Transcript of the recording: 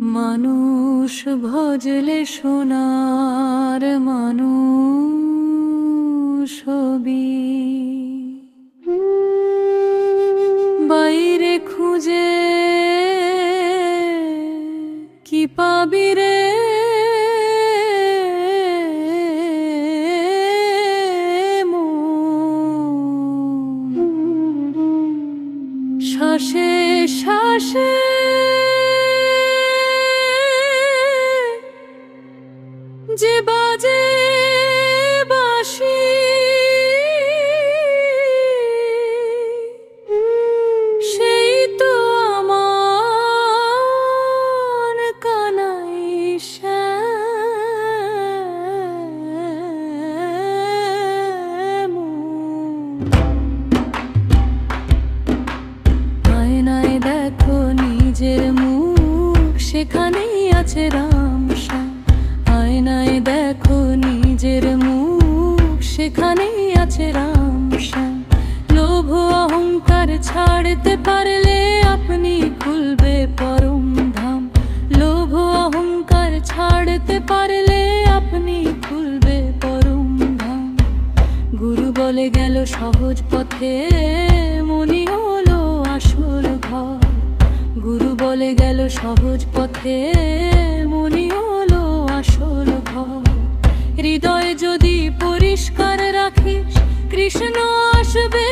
মানুষ ভজলে সোনার মানুষ হবি বাইরে খুঁজে কি পাবি রে? শ্বাসে শ্বাসে যে বাজে বাসি সেই তো আমার কানাই। আয়নায় দেখো নিজের মুখ, সেখানেই আছে রাম শ্যাম আয়নায় দেখো নিজের মুখ সেখানেই আছে রাম শ্যাম। লোভ অহংকার ছাড়তে পারলে আপনি খুলবে পরম ধাম। লোভ অহংকার ছাড়তে পারলে আপনি খুলবে পরম ধাম। গুরু বলে গেল সহজ পথে, মনি হলো আসল ঘর। গুরু বলে গেল সহজ পথে যদি পরিষ্কার রাখিস কৃষ্ণ আসবে